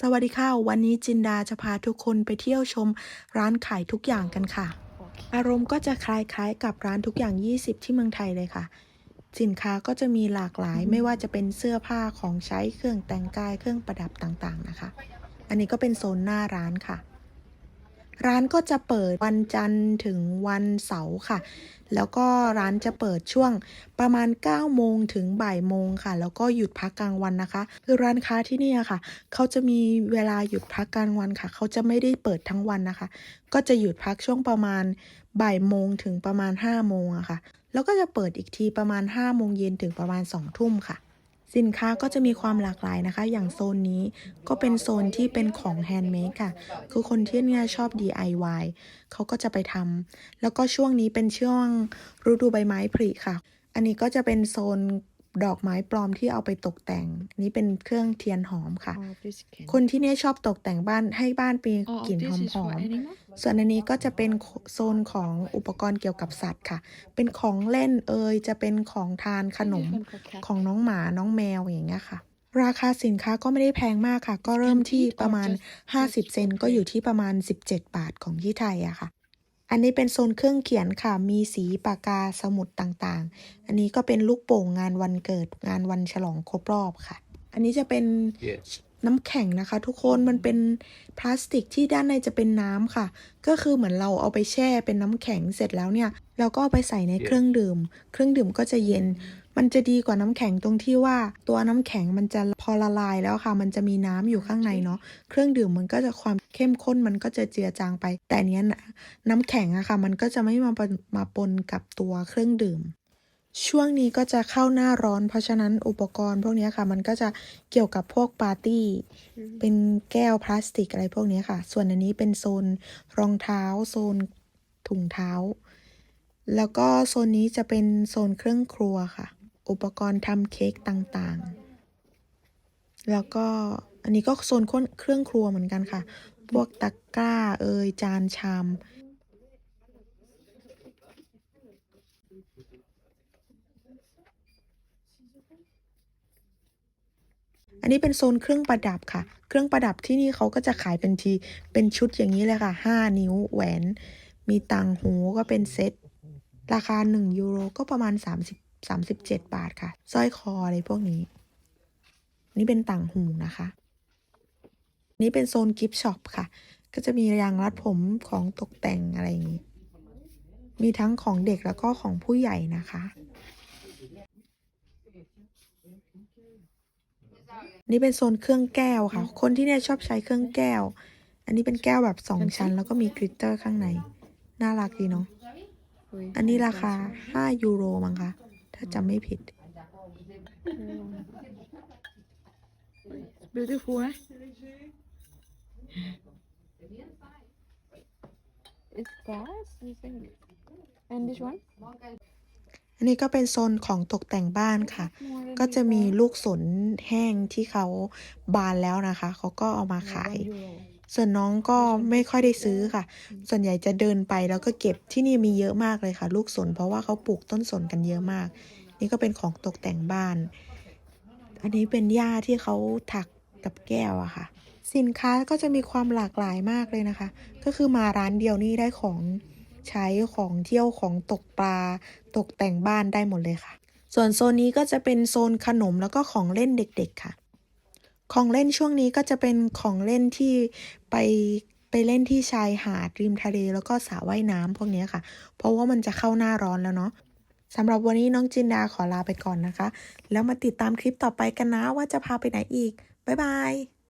สวัสดีค่ะ วันนี้จินดาจะพาทุกคนไปเที่ยวชมร้านขายทุกอย่างกันค่ะ อารมณ์ก็จะคล้ายๆกับร้านทุกอย่าง 20 ที่เมืองไทยเลยค่ะ สินค้าก็จะมีหลากหลายไม่ว่าจะเป็นเสื้อผ้าของใช้เครื่องแต่งกายเครื่องประดับต่างๆนะคะ อันนี้ก็เป็นโซนหน้าร้านค่ะ ร้านก็จะเปิดวันจันทร์ถึงวันเสาร์ค่ะ แล้วก็ร้านจะเปิดช่วงประมาณ 9 โมงถึงบ่ายโมงค่ะ แล้วก็หยุดพักกลางวันนะคะ คือร้านค้าที่นี่ค่ะ เขาจะมีเวลาหยุดพักกลางวันค่ะ เขาจะไม่ได้เปิดทั้งวันนะคะ ก็จะหยุดพักช่วงประมาณบ่ายโมงถึงประมาณ5โมงอะค่ะ แล้วก็จะเปิดอีกทีประมาณ5โมงเย็นถึงประมาณ2ทุ่มค่ะ สินค้าก็จะมีความหลากหลายนะคะ อย่างโซนนี้ก็เป็นโซนที่เป็นของแฮนด์เมดค่ะ คือคนที่เนี่ยชอบ DIY เขาก็จะไปทำแล้วก็ช่วงนี้เป็นช่วงฤดูใบไม้ผลิค่ะ อันนี้ก็จะเป็นโซน ดอกไม้ปลอมที่เอาไปตกแต่งอันนี้เป็นเครื่องเทียนหอมค่ะ Oh, this can. คนที่เนี่ยชอบตกแต่งบ้านให้บ้านมี Oh, กลิ่น this ห is อ for มๆ animal. ส่วนอันนี้ก็จะเป็นโซนของอุปกรณ์เกี่ยวกับสัตว์ค่ะ เป็นของเล่นเอ่ยจะเป็นของทานขนม This one for cat. ของน้องหมาน้องแมวอย่างเงี้ยค่ะราคาสินค้าก็ไม่ได้แพงมากค่ะ ก็เริ่มที่ประมาณ 50 เซนก็อยู่ที่ประมาณ 17 บาทของที่ไทยอะค่ะ อันนี้เป็นโซนเครื่องเขียนค่ะ มีสีปากกาสมุดต่างๆ อันนี้ก็เป็นลูกโป่งงานวันเกิดงานวันฉลองครบรอบค่ะ อันนี้จะเป็น Yes. น้ำแข็งนะคะ ทุกคนมันเป็นพลาสติกที่ด้านในจะเป็นน้ำค่ะ ก็คือเหมือนเราเอาไปแช่เป็นน้ำแข็งเสร็จแล้วเนี่ยเราก็เอาไปใส่ใน Yes. เครื่องดื่ม เครื่องดื่มก็จะเย็น มันจะดีกว่าน้ำแข็งตรงที่ว่าตัวน้ำแข็งมันจะพอละลายแล้วค่ะ มันจะมีน้ำอยู่ข้างในเนาะเครื่องดื่มมันก็จะความเข้มข้นมันก็จะเจือจางไป แต่เนี้ยนะน้ำแข็งอะค่ะ มันก็จะไม่มาปนมาปนกับตัวเครื่องดื่มช่วงนี้ก็จะเข้าหน้าร้อน เพราะฉะนั้นอุปกรณ์พวกนี้ค่ะ มันก็จะเกี่ยวกับพวกปาร์ตี้ เป็นแก้วพลาสติกอะไรพวกนี้ค่ะ ส่วนอันนี้เป็นโซนรองเท้า โซนถุงเท้า แล้วก็โซนนี้จะเป็นโซนเครื่องครัวค่ะ อุปกรณ์ทำเค้กต่างๆ แล้วก็อันนี้ก็โซนเครื่องครัวเหมือนกันค่ะ พวกตะกร้าเอยจานชามอันนี้เป็นโซนเครื่องประดับค่ะ เครื่องประดับที่นี่เขาก็จะขายเป็นที เป็นชุดอย่างนี้เลยค่ะ 5 นิ้ว แหวน มีต่างหูก็เป็นเซ็ต ราคา 1 ยูโรก็ประมาณ 30 37 บาทค่ะสร้อยคออะไรพวกนี้ นี่เป็นต่างหูนะคะ นี่เป็นโซนกิฟช็อปค่ะ ก็จะมียางรัดผมของตกแต่งอะไรอย่างนี้ มีทั้งของเด็กแล้วก็ของผู้ใหญ่นะคะ นี่เป็นโซนเครื่องแก้วค่ะ คนที่เนี่ยชอบใช้เครื่องแก้ว อันนี้เป็นแก้วแบบสองชั้น แล้วก็มีกริตเตอร์ข้างใน น่ารักดีเนาะอันนี้ราคา 5 ยูโรมั้งคะ ถ้าจำไม่ผิด It's beautiful, eh? It's glass, you think? And this one? อันนี้ก็เป็นโซนของตกแต่งบ้านค่ะ More than ก็จะมี euro. ลูกสนแห้งที่เขาบานแล้วนะคะ เขาก็เอามาขาย One euro. ส่วนน้องก็ไม่ค่อยได้ซื้อค่ะ ส่วนใหญ่จะเดินไปแล้วก็เก็บที่นี่มีเยอะมากเลยค่ะ ลูกสนเพราะว่าเขาปลูกต้นสนกันเยอะมาก นี่ก็เป็นของตกแต่งบ้าน อันนี้เป็นหญ้าที่เขาถักกับแก้วอะค่ะ สินค้าก็จะมีความหลากหลายมากเลยนะคะ ก็คือมาร้านเดียวนี่ได้ของใช้ของเที่ยวของตกปลา ตกแต่งบ้านได้หมดเลยค่ะ ส่วนโซนนี้ก็จะเป็นโซนขนมแล้วก็ของเล่นเด็ก ๆ ค่ะ ของเล่นช่วงนี้ก็จะเป็นของเล่นที่ไปไปเล่นที่ชายหาดริมทะเลแล้วก็สระว่ายน้ำพวกนี้ค่ะ เพราะว่ามันจะเข้าหน้าร้อนแล้วเนาะสำหรับวันนี้น้องจินดาขอลาไปก่อนนะคะ แล้วมาติดตามคลิปต่อไปกันนะว่าจะพาไปไหนอีก บ๊ายบาย